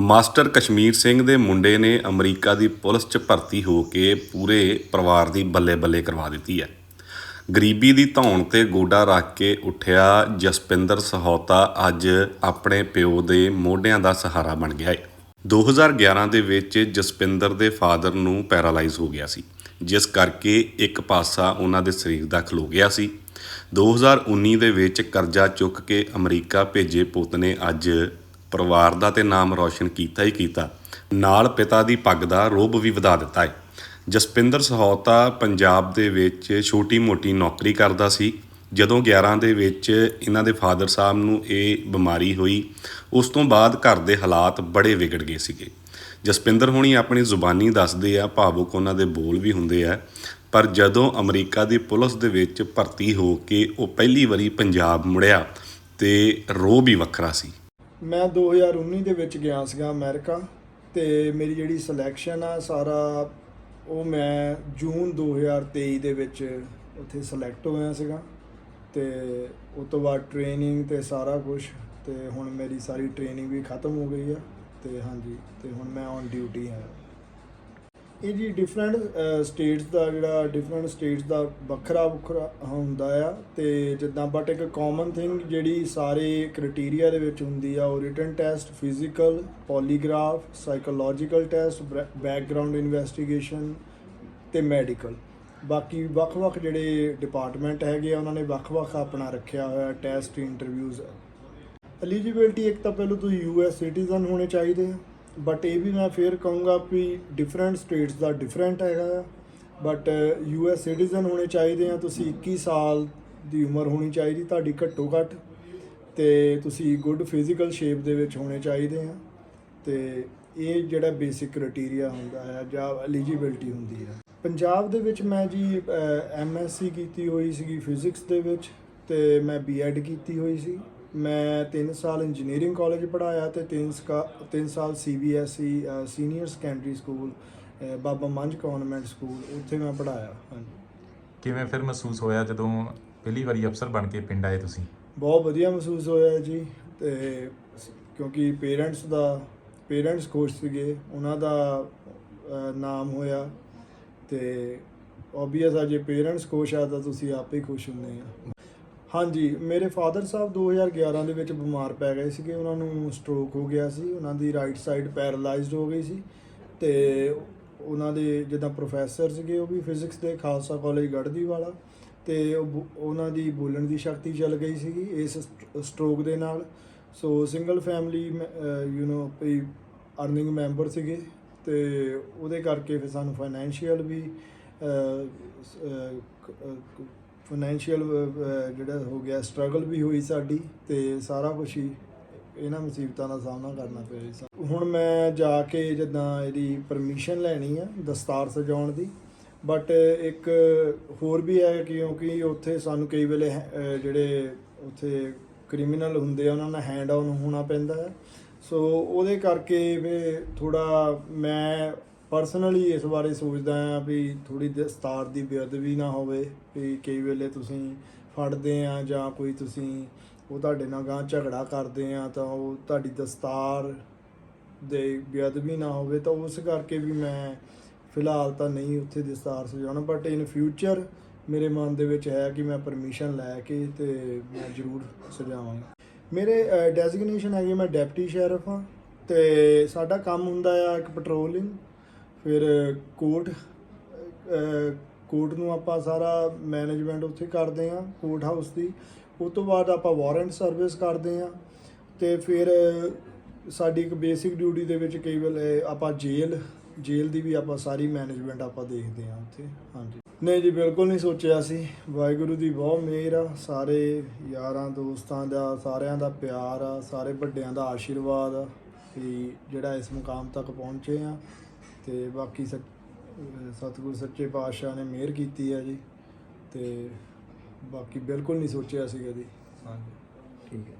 Master Kashmir Singh ਦੇ ਮੁੰਡੇ ਨੇ ਅਮਰੀਕਾ ਦੀ ਪੁਲਿਸ 'ਚ ਭਰਤੀ ਹੋ ਕੇ ਪੂਰੇ ਪਰਿਵਾਰ ਦੀ ਬੱਲੇ-ਬੱਲੇ ਕਰਵਾ ਦਿੱਤੀ ਹੈ। ਗਰੀਬੀ ਦੀ ਧੌਣ ਤੇ ਗੋਡਾ ਰੱਖ ਕੇ ਉੱਠਿਆ ਜਸਪਿੰਦਰ ਸਹੌਤਾ ਅੱਜ ਆਪਣੇ ਪਿਓ ਦੇ ਮੋਢਿਆਂ ਦਾ ਸਹਾਰਾ ਬਣ ਗਿਆ ਹੈ 2011 ਦੇ ਵਿੱਚ ਜਸਪਿੰਦਰ ਦੇ ਫਾਦਰ ਨੂੰ ਪੈਰਾਲਾਈਜ਼ ਹੋ ਗਿਆ ਸੀ, ਜਿਸ ਕਰਕੇ ਇੱਕ ਪਾਸਾ ਉਹਨਾਂ ਦੇ ਸਰੀਰ ਦਾ ਖਲੋ ਗਿਆ ਸੀ। 2019 ਦੇ ਵਿੱਚ ਕਰਜ਼ਾ ਚੁੱਕ ਕੇ ਅਮਰੀਕਾ ਭੇਜੇ ਪੁੱਤ ਨੇ ਅੱਜ ਪਰਿਵਾਰ ਦਾ ਤੇ ਨਾਮ ਰੌਸ਼ਨ ਕੀਤਾ ਹੀ ਕੀਤਾ। ਨਾਲ ਪਿਤਾ ਦੀ ਪੱਗ ਦਾ ਰੋਬ ਵੀ ਵਧਾ ਦਿੱਤਾ ਹੈ। ਜਸਪਿੰਦਰ ਸਹੌਤਾ ਪੰਜਾਬ ਦੇ ਵਿੱਚ ਛੋਟੀ-ਮੋਟੀ ਨੌਕਰੀ ਕਰਦਾ ਸੀ। ਜਦੋਂ 11 ਦੇ ਵਿੱਚ ਇਹਨਾਂ ਦੇ ਫਾਦਰ ਸਾਹਿਬ ਨੂੰ ਇਹ ਬਿਮਾਰੀ ਹੋਈ, ਉਸ ਤੋਂ ਬਾਅਦ ਘਰ ਦੇ ਹਾਲਾਤ ਬੜੇ ਵਿਗੜ ਗਏ ਸੀਗੇ। ਜਸਪਿੰਦਰ ਹੁਣੀ ਆਪਣੀ ਜ਼ੁਬਾਨੀ ਦੱਸਦੇ ਆ, ਭਾਵੁਕ ਉਹਨਾਂ ਦੇ ਬੋਲ ਵੀ ਹੁੰਦੇ ਆ। ਪਰ ਜਦੋਂ ਅਮਰੀਕਾ ਦੀ ਪੁਲਿਸ ਦੇ ਵਿੱਚ ਭਰਤੀ ਹੋ ਕੇ ਉਹ ਪਹਿਲੀ ਵਾਰੀ ਪੰਜਾਬ ਮੁੜਿਆ ਤੇ ਰੋਹ ਵੀ ਵੱਖਰਾ ਸੀ। ਮੈਂ 2019 ਦੇ ਵਿੱਚ ਗਿਆ ਸੀਗਾ ਅਮਰੀਕਾ ਤੇ ਮੇਰੀ ਜਿਹੜੀ ਸਿਲੈਕਸ਼ਨ ਆ ਸਾਰਾ, ਉਹ ਮੈਂ ਜੂਨ 2023 ਦੇ ਵਿੱਚ ਉੱਥੇ ਸਿਲੈਕਟ ਹੋਇਆ ਸੀਗਾ ਤੇ ਉਸ ਤੋਂ ਬਾਅਦ ਟ੍ਰੇਨਿੰਗ ਤੇ ਸਾਰਾ ਕੁਝ ਤੇ ਹੁਣ ਮੇਰੀ ਸਾਰੀ ਟ੍ਰੇਨਿੰਗ ਵੀ ਖਤਮ ਹੋ ਗਈ ਆ ਤੇ ਹਾਂਜੀ, ਤੇ ਹੁਣ ਮੈਂ ਔਨ ਡਿਊਟੀ ਹਾਂ ਇਹ ਜੀ ਡਿਫਰੈਂਟ ਸਟੇਟਸ ਦਾ ਜਿਹੜਾ ਡਿਫਰੈਂਟ ਸਟੇਟਸ ਦਾ ਵੱਖਰਾ ਵੱਖਰਾ ਹੁੰਦਾ ਆ ਤੇ ਜਿੱਦਾਂ ਬਟ ਇੱਕ ਕਾਮਨ ਥਿੰਗ ਜਿਹੜੀ ਸਾਰੇ ਕ੍ਰਾਈਟੇਰੀਆ ਦੇ ਵਿੱਚ ਹੁੰਦੀ ਆ ਉਹ written test physical polygraph psychological test background investigation ਤੇ ਮੈਡੀਕਲ ਬਾਕੀ ਵੱਖ-ਵੱਖ ਜਿਹੜੇ ਡਿਪਾਰਟਮੈਂਟ ਹੈਗੇ ਆ, ਉਹਨਾਂ ਨੇ ਵੱਖ-ਵੱਖ ਆਪਣਾ ਰੱਖਿਆ ਹੋਇਆ ਟੈਸਟ ਇੰਟਰਵਿਊਜ਼ ਐਲੀਜੀਬਿਲਟੀ ਇੱਕ ਤਾਂ ਪਹਿਲਾਂ ਤੁਸੀਂ ਯੂਐਸ ਸਿਟੀਜ਼ਨ ਹੋਣੇ ਚਾਹੀਦੇ ਆ। ਬਟ ਇਹ ਵੀ ਮੈਂ ਫੇਰ ਕਹੂੰਗਾ ਵੀ ਡਿਫਰੈਂਟ ਸਟੇਟਸ ਦਾ ਡਿਫਰੈਂਟ ਹੈਗਾ ਆ। ਬਟ ਯੂ ਯੂਐਸ ਸਿਟੀਜ਼ਨ ਹੋਣੇ ਚਾਹੀਦੇ ਆ। ਤੁਸੀਂ 21 ਸਾਲ ਦੀ ਉਮਰ ਹੋਣੀ ਚਾਹੀਦੀ, ਤੁਹਾਡੀ ਘੱਟੋ ਘੱਟ। ਤੇ ਤੁਸੀਂ ਗੁੱਡ ਫਿਜ਼ੀਕਲ ਸ਼ੇਪ ਦੇ ਵਿੱਚ ਹੋਣੇ ਚਾਹੀਦੇ ਆ। ਤੇ ਇਹ ਜਿਹੜਾ ਬੇਸਿਕ ਕ੍ਰਾਈਟੇਰੀਆ ਹੁੰਦਾ ਹੈ ਜਾਂ ਐਲੀਜੀਬਿਲਟੀ ਹੁੰਦੀ ਹੈ ਪੰਜਾਬ ਦੇ ਵਿੱਚ ਮੈਂ ਜੀ ਐਮਐਸਸੀ ਕੀਤੀ ਹੋਈ ਸੀਗੀ ਫਿਜ਼ਿਕਸ ਦੇ ਵਿੱਚ। ਤੇ ਮੈਂ ਬੀਐਡ ਕੀਤੀ ਹੋਈ ਸੀ। ਮੈਂ 3 ਸਾਲ ਇੰਜੀਨੀਅਰਿੰਗ ਕਾਲਜ ਪੜਾਇਆ ਤੇ 3 3 ਸਾਲ CBSE senior secondary school Baba Manjh convent school ਉੱਥੇ ਮੈਂ ਪੜਾਇਆ ਹਾਂਜੀ। ਕਿਵੇਂ ਫਿਰ ਮਹਿਸੂਸ ਹੋਇਆ ਜਦੋਂ ਪਹਿਲੀ ਵਾਰੀ ਅਫਸਰ ਬਣ ਕੇ ਪਿੰਡ ਆਏ ਤੁਸੀਂ? ਬਹੁਤ ਵਧੀਆ ਮਹਿਸੂਸ ਹੋਇਆ ਜੀ ਤੇ ਕਿਉਂਕਿ ਪੇਰੈਂਟਸ ਦਾ ਪੇਰੈਂਟਸ ਖੁਸ਼ ਸੀਗੇ ਉਹਨਾਂ ਦਾ ਨਾਮ ਹੋਇਆ ਤੇ ਓਬਵੀਅਸ ਆ ਜੇ ਪੇਰੈਂਟਸ ਖੁਸ਼ ਆ ਤਾਂ ਤੁਸੀਂ ਆਪੇ ਹੀ ਖੁਸ਼ ਹੁੰਦੇ ਆ। ਹਾਂਜੀ, ਮੇਰੇ ਫਾਦਰ ਸਾਹਿਬ 2011 ਦੇ ਵਿੱਚ ਬਿਮਾਰ ਪੈ ਗਏ ਸੀਗੇ। ਉਹਨਾਂ ਨੂੰ ਸਟ੍ਰੋਕ ਹੋ ਗਿਆ ਸੀ। ਉਹਨਾਂ ਦੀ ਰਾਈਟ ਸਾਈਡ ਪੈਰਾਲਾਈਜ਼ਡ ਹੋ ਗਈ ਸੀ ਤੇ ਉਹਨਾਂ ਦੇ ਜਿੱਦਾਂ ਪ੍ਰੋਫੈਸਰ ਸੀਗੇ, ਉਹ ਵੀ ਫਿਜ਼ਿਕਸ ਦੇ, ਖਾਲਸਾ ਕਾਲਜ ਗੜ੍ਹਦੀ ਵਾਲਾ ਤੇ ਉਹ ਬੋ- ਉਹਨਾਂ ਦੀ ਬੋਲਣ ਦੀ ਸ਼ਕਤੀ ਚਲ ਗਈ ਸੀਗੀ ਇਸ ਸਟ੍ਰੋਕ ਦੇ ਨਾਲ। So single family you know we earning member ਸੀਗੇ ਤੇ ਉਹਦੇ ਕਰਕੇ ਫਿਰ ਸਾਨੂੰ ਫਾਈਨੈਂਸ਼ੀਅਲ ਵੀ ਫਾਈਨੈਂਸ਼ੀਅਲ ਜਿਹੜਾ ਹੋ ਗਿਆ ਸਟਰਗਲ ਵੀ ਹੋਈ ਸਾਡੀ ਤੇ ਸਾਰਾ ਕੁਝ ਹੀ ਇਹਨਾਂ ਮੁਸੀਬਤਾਂ ਦਾ ਸਾਹਮਣਾ ਕਰਨਾ ਪਿਆ ਜੀ। ਹੁਣ ਮੈਂ ਜਾ ਕੇ ਜਿੱਦਾਂ ਇਹਦੀ ਪਰਮਿਸ਼ਨ ਲੈਣੀ ਆ ਦਸਤਾਰ ਸਜਾਉਣ ਦੀ। ਬਟ ਇੱਕ ਹੋਰ ਵੀ ਹੈ ਕਿਉਂਕਿ ਉੱਥੇ ਸਾਨੂੰ ਕਈ ਵੇਲੇ ਹੈ- ਜਿਹੜੇ ਉੱਥੇ ਕ੍ਰਿਮੀਨਲ ਹੁੰਦੇ ਆ, ਉਹਨਾਂ ਨਾਲ ਹੈਂਡ ਆਨ ਹੋਣਾ ਪੈਂਦਾ ਹੈ। ਸੋ ਉਹਦੇ ਕਰਕੇ ਵੀ ਥੋੜਾ ਮੈਂ ਪਰਸਨਲੀ ਇਸ ਬਾਰੇ ਸੋਚਦਾ ਆ ਵੀ ਥੋੜੀ ਦਸਤਾਰ ਦੀ ਬੇਅਦਬੀ ਨਾ ਹੋਵੇ, ਵੀ ਕਈ ਵੇਲੇ ਤੁਸੀਂ ਫੜਦੇ ਆ ਜਾਂ ਕੋਈ ਤੁਸੀਂ ਉਹ ਤੁਹਾਡੇ ਨਾਲ ਗਾਂ ਝਗੜਾ ਕਰਦੇ ਆ ਤਾਂ ਉਹ ਤੁਹਾਡੀ ਦਸਤਾਰ ਦੇ ਬੇਅਦਬੀ ਨਾ ਹੋਵੇ ਤਾਂ ਉਸ ਕਰਕੇ ਵੀ ਮੈਂ ਫਿਲਹਾਲ ਤਾਂ ਨਹੀਂ ਉੱਥੇ ਦਸਤਾਰ ਸਜਾਉਣਾ ਬਟ ਇਨ ਫਿਊਚਰ ਮੇਰੇ ਮਨ ਦੇ ਵਿੱਚ ਹੈ ਕਿ ਮੈਂ ਪਰਮਿਸ਼ਨ ਲੈ ਕੇ ਤੇ ਮੈਂ ਜ਼ਰੂਰ ਸਜਾਵਾਂਗਾ। ਮੇਰੇ ਡੈਜ਼ਿਗਨੇਸ਼ਨ ਹੈਗੀ ਮੈਂ ਡਿਪਟੀ ਸ਼ੈਰਫ ਹਾਂ ਤੇ ਸਾਡਾ ਕੰਮ ਹੁੰਦਾ ਆ ਇੱਕ ਪੈਟਰੋਲਿੰਗ ਫਿਰ ਕੋਰਟ ਕੋਰਟ ਨੂੰ ਆਪਾਂ ਸਾਰਾ ਮੈਨੇਜਮੈਂਟ ਉੱਥੇ ਕਰਦੇ ਆ ਕੋਰਟ ਹਾਊਸ ਦੀ। ਉਸ ਤੋਂ ਬਾਅਦ ਆਪਾਂ ਵਾਰੰਟ ਸਰਵਿਸ ਕਰਦੇ ਆ ਤੇ ਫਿਰ ਸਾਡੀ ਇੱਕ ਬੇਸਿਕ ਡਿਊਟੀ ਦੇ ਵਿੱਚ ਕਈ ਵੇਲੇ ਆਪਾਂ ਜੇਲ੍ਹ ਜੇਲ੍ਹ ਦੀ ਵੀ ਆਪਾਂ ਸਾਰੀ ਮੈਨੇਜਮੈਂਟ ਆਪਾਂ ਦੇਖਦੇ ਆ ਉੱਥੇ, ਹਾਂਜੀ। ਨਹੀਂ ਜੀ, ਬਿਲਕੁਲ ਨਹੀਂ ਸੋਚਿਆ ਸੀ। ਵਾਹਿਗੁਰੂ ਦੀ ਬਹੁਤ ਮਿਹਰ ਆ, ਸਾਰੇ ਯਾਰਾਂ, ਦੋਸਤਾਂ ਦਾ, ਸਾਰਿਆਂ ਦਾ ਪਿਆਰ ਆ, ਸਾਰੇ ਵੱਡਿਆਂ ਦਾ ਆਸ਼ੀਰਵਾਦ ਆ ਕਿ ਜਿਹੜਾ ਇਸ ਮੁਕਾਮ ਤੱਕ ਪਹੁੰਚੇ ਆ। ਤੇ ਬਾਕੀ ਸਤਿਗੁਰ ਸੱਚੇ ਪਾਤਸ਼ਾਹ ਨੇ ਮਿਹਰ ਕੀਤੀ ਆ ਜੀ ਤੇ ਬਾਕੀ ਬਿਲਕੁਲ ਨਹੀਂ ਸੋਚਿਆ ਸੀ ਕਦੀ ਹਾਂਜੀ। ਠੀਕ ਹੈ।